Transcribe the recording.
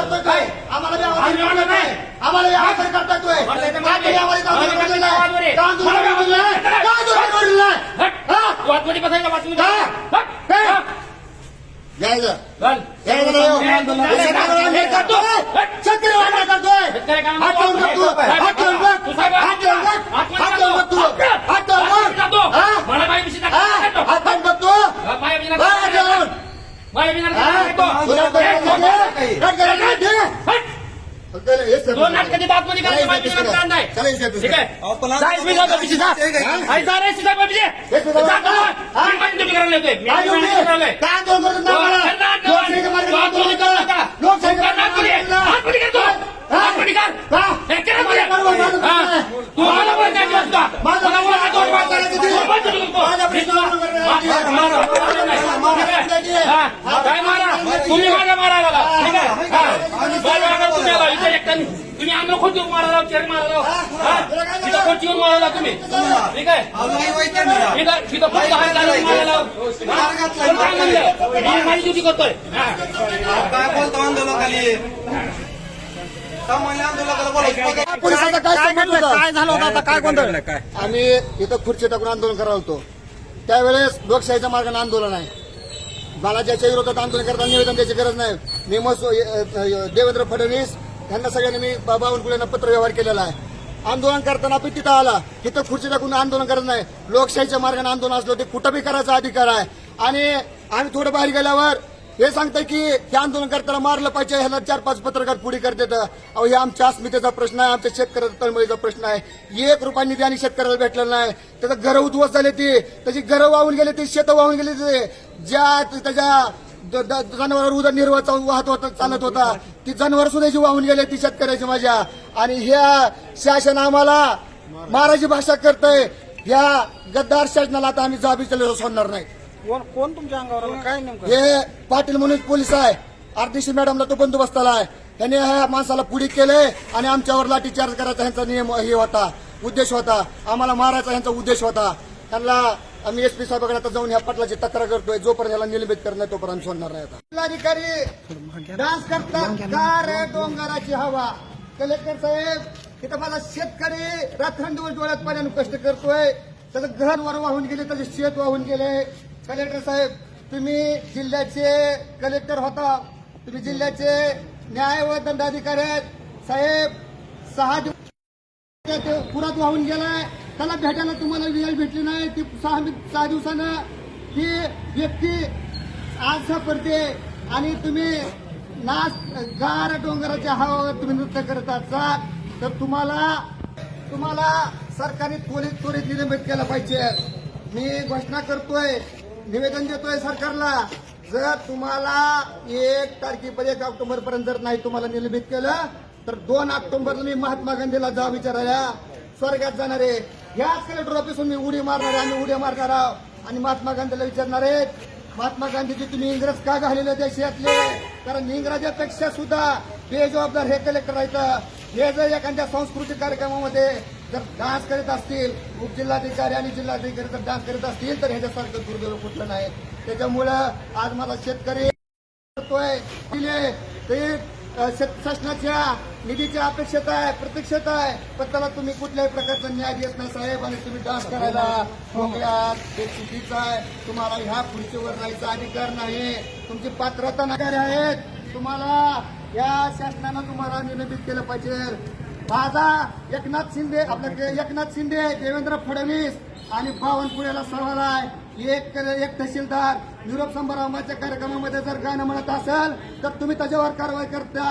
करतोय काय? आम्हाला आवाज नाही. आम्हाला बी आवाज करतोय तोय. मला दोन नाटकाची बातमी करायची बाई बिना टाकणार नाही. ठीक आहे अहो, पण जा, इसमें जातो पिशी, जा. आई, जा रे, सीधा पिशी. जा. हा? मी ड्युटी करायला येतोय. मी करायला. काय आंदोलन करतो ना मला? लोकशाहीच्या मार्गाने आंदोलन करा. लोकशाहीच्या मार्गाने आंदोलन करा. हा? हा? हा? तू मला बोलायचं असतं. माझा मला बोलायचं प्रश्न होतं. करायचं ते. तू पण ड्युटी करतो. माझा प्रश्न मी तुला- करण्याची. मारा, मारा, मारा. ठीक आहे? हा? काय मारा तुम्ही माझ्या मारा मला ठीक आहे तुम्ही आला. इथे एकट्याने. तुम्ही आम्हाला खोटी मारायला चेर मारायला हा? तिथं खोटी मारायला तुम्ही ठीक आहे तिथं फक्त हात घालून मारायला मी माझी ड्युटी करतोय काय बोलतो आंदोलकाली सामान्य काय झालं होतं आता काय गोंधळ काय आम्ही इथं खुर्ची टाकून आंदोलन करायला होतो त्यावेळेस लोकशाहीच्या मार्गाने आंदोलन आहे. मला ज्याच्या विरोधात आंदोलन करताना निवेदन द्यायची गरज नाही. मी मस देवेंद्र फडणवीस यांना सगळ्यांनी मी बा- पत्रव्यवहार पत्र व्यवहार केलेला आहे. आंदोलन करताना आपण तिथं आला. तिथं खुर्ची टाकून आंदोलन करत नाही. लोकशाहीच्या मार्गाने आंदोलन असलं ते कुठं बी करायचा अधिकार आहे. आणि आम्ही थोडं बाहेर गेल्यावर हे सांगतंय की हे आंदोलनकर्त्याला मारलं पाहिजे ह्याला चार पाच पत्रकार पुढे करतात. अहो हे आमच्या अस्मितेचा प्रश्न आहे आमच्या शेतकऱ्याचा तळमळीचा प्रश्न आहे. एक रुपया निधी आणि शेतकऱ्याला भेटला नाही. त्याचं घरं उद्ध्वस्त झाले ती. त्याची घरं वाहून गेले ती शेतं वाहून गेले ते. ज्या त्याच्या द- जनावरांवर उदरनिर्वाह चालू- वाहत होता चालत होता ती जनावर सुद्धा जी वाहून गेले ती शेतकऱ्याची माझ्या. आणि ह्या शासन आम्हाला मराठी भाषा करतय ह्या गद्दार शासनाला आता आम्ही जाबी केलं सोडणार नाही. कोण कोण तुमच्या अंगावर आलं? काय नेमकं? हे पाटील म्हणून पोलीस आहे. आरडीसी मॅडमला तो बंदोबस्ताला आहे त्याने ह्या माणसाला पुढे केले आणि आमच्यावर लाठीचार्ज करायचा ह्यांचा नियम हे होता उद्देश होता. आम्हाला मारायचा ह्यांचा उद्देश होता. त्यांना आम्ही एसपी साहेबांकडे आता जाऊन ह्या पटलाची तक्रार करतोय. जोपर्यंत याला निलंबित करणार तोपर्यंत आम्ही सोडणार नाही आता. जिल्हाधिकारी डान्स करतात रे डोंगराची हवा. कलेक्टर साहेब इथं माझा शेतकरी रात्रंदिवस डोळ्यात पाण्यानं कष्ट करतोय. त्याचं घर वर वाहून गेले त्याचे शेत वाहून गेले. कलेक्टर साहेब तुम्ही जिल्ह्याचे कलेक्टर होता. तुम्ही जिल्ह्याचे न्याय व दंडाधिकारी आहेत. साहेब सहा दिवस पुरात वाहून गेलाय. त्याला भेटायला तुम्हाला वेळ भेटली नाही. ती सहा सहा दिवसानं ती व्यक्ती आज करते आणि तुम्ही नाच गार डोंगराच्या हवावर तुम्ही नृत्य करत असाल तर तुम्हाला तुम्हाला सरकारने त्वरित त्वरित निलंबित केलं पाहिजे. मी घोषणा करतोय निवेदन देतोय सरकारला. जर तुम्हाला एक तारखेपर्यंत एक ऑक्टोबर पर्यंत जर नाही तुम्हाला निलंबित केलं तर दोन ऑक्टोबरला मी महात्मा गांधीला जा विचारायला स्वर्गात जाणारे याच कलेक्टर ऑफिसून मी उडी मारणार आहे आम्ही उड्या मारणार आहोत. आणि महात्मा गांधीला विचारणार आहेत महात्मा गांधीजी तुम्ही इंग्रज का घालेले देशातले कारण इंग्रजापेक्षा सुद्धा बेजबाबदार हे कलेक्टर आहेत. हे जर एखाद्या सांस्कृतिक कार्यक्रमामध्ये जर डान्स करीत असतील उपजिल्हाधिकारी आणि जिल्हाधिकारी जर डान्स करीत असतील तर ह्याच्यासारखं दुर्दैव कुठलं नाही. त्याच्यामुळं आज मला शेतकरी करतोय दिले ते शासनाच्या निधीच्या अपेक्षेत आहे प्रतीक्षित आहे पण त्याला तुम्ही कुठल्याही प्रकारचा न्याय देत नाही साहेब आणि तुम्ही डान्स करायला मोकळ्यात हे चुकीचं आहे. तुम्हाला ह्या खुर्चीवर राहायचा अधिकार नाही. तुमची पात्रता नकार आहेत. तुम्हाला या शासनानं तुम्हाला निलंबित केलं पाहिजे. माझा एकनाथ शिंदे आपल्या एकनाथ शिंदे देवेंद्र फडणवीस आणि बावनकुळ्याला सवाल आहे एक एक तहसीलदार. निरोप समारंभाच्या कार्यक्रमामध्ये जर गाणं म्हणत असेल तर तुम्ही त्याच्यावर कारवाई करता.